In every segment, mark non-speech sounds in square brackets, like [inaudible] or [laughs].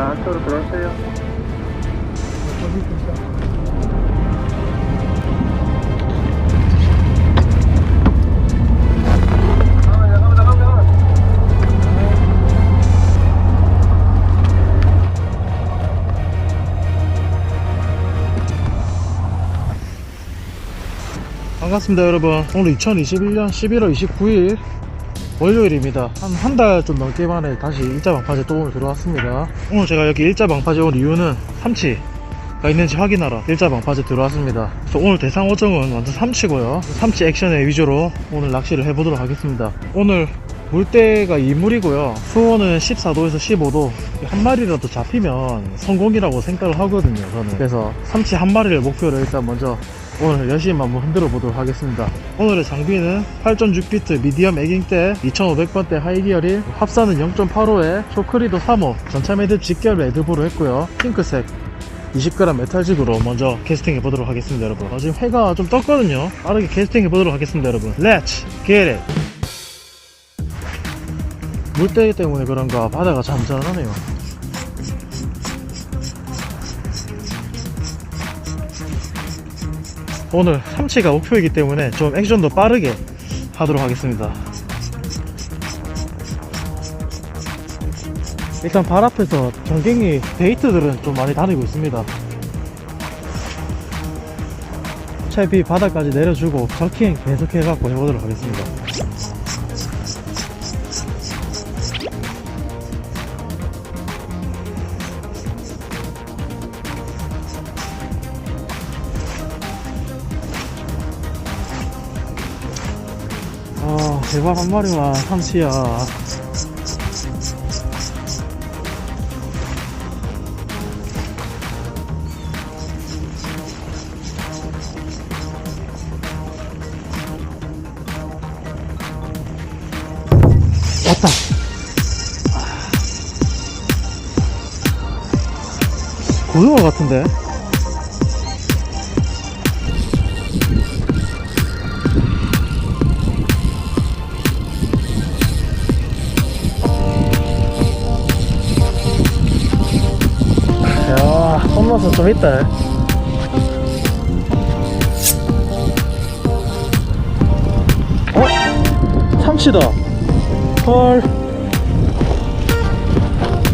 자, 안쪽으로 들어오세요. 반갑습니다 여러분 오늘 2021년 11월 29일 월요일입니다. 한 한 달 좀 넘게 만에 다시 일자 방파제 또 오늘 들어왔습니다. 오늘 제가 여기 일자 방파제 온 이유는 삼치 가 있는지 확인하러 일자 방파제 들어왔습니다. 그래서 오늘 대상 어정은 완전 삼치고요. 삼치 액션에 위주로 오늘 낚시를 해보도록 하겠습니다. 오늘 물때가 2물이고요. 수온은 14도에서 15도. 한 마리라도 잡히면 성공이라고 생각을 하거든요 저는. 그래서 삼치 한 마리를 목표로 일단 먼저 오늘 열심히 한번 흔들어 보도록 하겠습니다. 오늘의 장비는 8.6비트 미디엄 애깅대 2500번대 하이기어릴 합사는 0.85에 쇼크리도 3호 전차 매듭 직결 매듭으로 했고요. 핑크색 20g 메탈직으로 먼저 캐스팅 해보도록 하겠습니다 여러분. 어, 지금 해가 좀 떴거든요. 빠르게 캐스팅 해보도록 하겠습니다 여러분. Let's get it! 물때기 때문에 그런가 바다가 잔잔하네요 오늘 삼치가 목표이기 때문에 좀 액션도 빠르게 하도록 하겠습니다. 일단 발 앞에서 전갱이 데이트들은 좀 많이 다니고 있습니다. 채비 바닥까지 내려주고 저킹 계속 해갖고 해보도록 하겠습니다 아 제발 한 마리만 삼치야. 왔다. 고등어 같은데 홈런스 좀 있다. 어? 삼치다. 헐.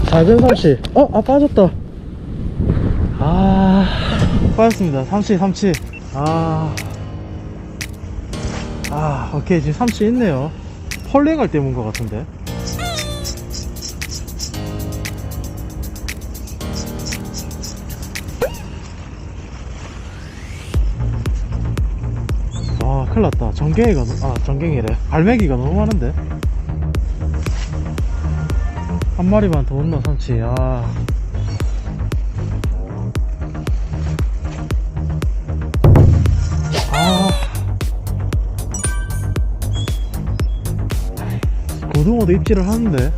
작은 삼치. 어? 아, 빠졌다. 아, 빠졌습니다. 삼치, 삼치. 아. 아, 오케이. 지금 삼치 있네요. 펄링할 때 문 것 같은데. 큰일 났다. 전갱이가 너- 아 전갱이래. 갈매기가 너무 많은데? 한 마리만 더 온나 삼치 아. 아. 고등어도 입질을 하는데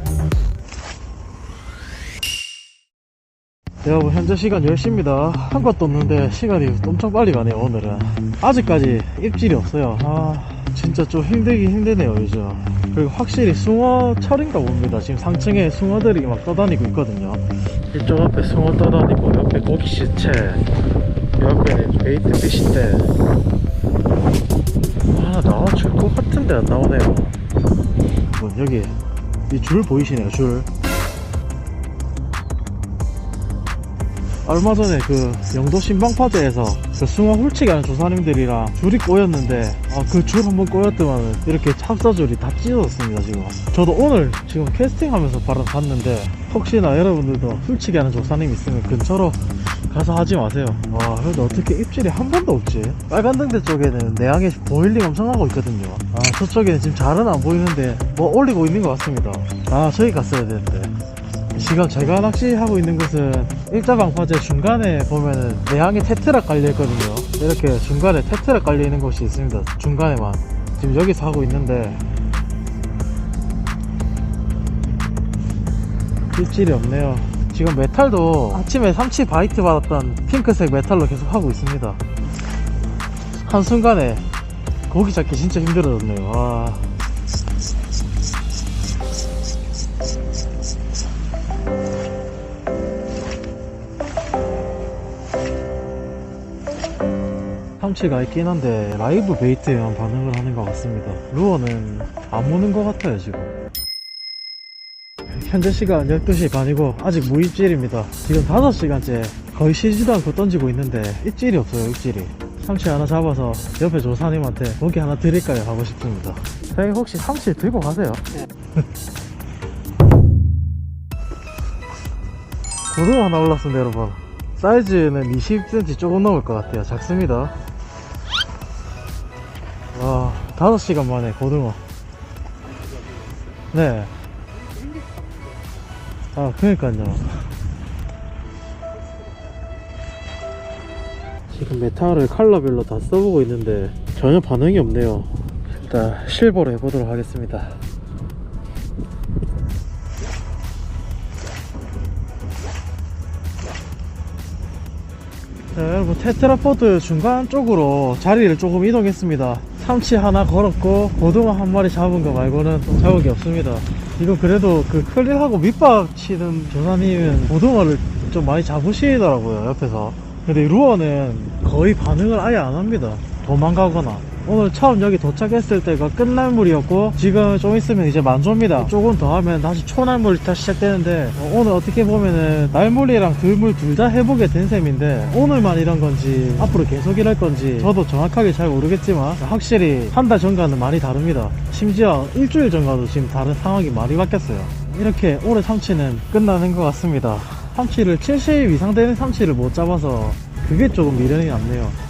여러분 현재 시간 10시입니다. 한 것도 없는데 시간이 엄청 빨리 가네요 오늘은. 아직까지 입질이 없어요. 아 진짜 좀 힘들긴 힘드네요 요즘. 그리고 확실히 숭어철인가 봅니다. 지금 상층에 숭어들이 막 떠다니고 있거든요. 이쪽 앞에 숭어 떠다니고 옆에 고기 시체 옆에는 베이트 피시대 하나 나와줄 것 같은데 안 나오네요. 뭐, 여기 이 줄 보이시네요 줄 얼마 전에 그 영도 신방파제에서 그 숭어 훌치기 하는 조사님들이랑 줄이 꼬였는데 아, 그 줄 한번 꼬였더만 이렇게 착사줄이 다 찢어졌습니다 지금. 저도 오늘 지금 캐스팅하면서 바로 봤는데 혹시나 여러분들도 훌치기 하는 조사님 있으면 근처로 가서 하지 마세요. 와 그래도 어떻게 입질이 한 번도 없지? 빨간 등대 쪽에는 내항에 보일링 엄청 하고 있거든요. 아 저쪽에는 지금 잘은 안 보이는데 뭐 올리고 있는 것 같습니다. 아 저기 갔어야 되는데 지금 제가 낚시하고 있는 곳은 일자방파제 중간에 보면은 내항에 테트라 깔려있거든요. 이렇게 중간에 테트라 깔려있는 곳이 있습니다. 중간에만. 지금 여기서 하고 있는데. 입질이 없네요. 지금 메탈도 아침에 삼치 바이트 받았던 핑크색 메탈로 계속 하고 있습니다. 한순간에 고기 잡기 진짜 힘들어졌네요. 와. 삼치가 있긴 한데 라이브 베이트에만 반응을 하는 것 같습니다. 루어는 안 무는 것 같아요 지금. 현재 시간 12시 반이고 아직 무입질입니다. 지금 5시간째 거의 쉬지도 않고 던지고 있는데 입질이 없어요 입질이. 삼치 하나 잡아서 옆에 조사님한테 고기 하나 드릴까요 하고 싶습니다. 선생님 혹시 삼치 들고 가세요? [laughs] 고등어 하나 올랐습니다 여러분 사이즈는 20cm 조금 넘을 것 같아요 작습니다 와 5시간 만에 고등어 네 아, 그니까요. 지금 메탈을 컬러별로 다 써보고 있는데 전혀 반응이 없네요. 일단 실버로 해보도록 하겠습니다. 자, 여러분 테트라포드 중간 쪽으로 자리를 조금 이동했습니다. 삼치 하나 걸었고 고등어 한 마리 잡은 거 말고는 또 잡은 게 없습니다. 이거 그래도 그 클린하고 밑밥 치는 조사님은 고등어를 좀 많이 잡으시더라고요 옆에서. 근데 루어는 거의 반응을 아예 안 합니다. 도망가거나. 오늘 처음 여기 도착했을 때가 끝날물이었고 지금 좀 있으면 이제 만조입니다. 조금 더 하면 다시 초날물이 다시 시작되는데 어, 오늘 어떻게 보면은 날물이랑 들물 둘 다 해보게 된 셈인데 오늘만 이런 건지 앞으로 계속 이럴 건지 저도 정확하게 잘 모르겠지만 확실히 한 달 전과는 많이 다릅니다. 심지어 일주일 전과도 지금 다른 상황이 많이 바뀌었어요. 이렇게 올해 삼치는 끝나는 것 같습니다. 삼치를 70 이상 되는 삼치를 못 잡아서 그게 조금 미련이 남네요.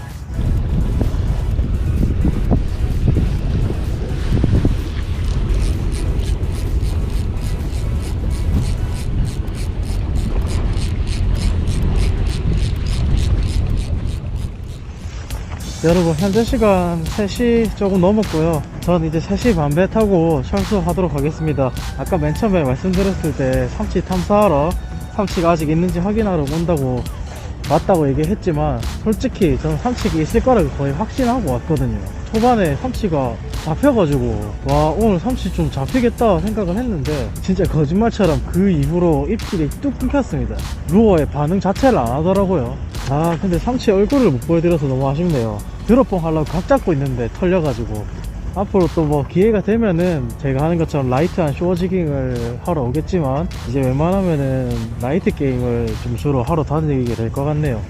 여러분 현재 시간 3시 조금 넘었고요. 전 이제 3시 반 배 타고 철수하도록 하겠습니다. 아까 맨 처음에 말씀드렸을 때 삼치 탐사하러 삼치가 아직 있는지 확인하러 온다고 맞다고 얘기했지만 솔직히 저는 삼치가 있을 거라고 거의 확신하고 왔거든요. 초반에 삼치가 잡혀가지고 와 오늘 삼치 좀 잡히겠다 생각을 했는데 진짜 거짓말처럼 그 이후로 입질이 뚝 끊겼습니다. 루어의 반응 자체를 안 하더라고요. 아 근데 삼치 얼굴을 못 보여드려서 너무 아쉽네요 드롭봉 하려고 각 잡고 있는데 털려가지고. 앞으로 또 뭐 기회가 되면은 제가 하는 것처럼 라이트한 쇼지깅을 하러 오겠지만 이제 웬만하면은 나이트 게임을 좀 주로 하러 다니게 될 것 같네요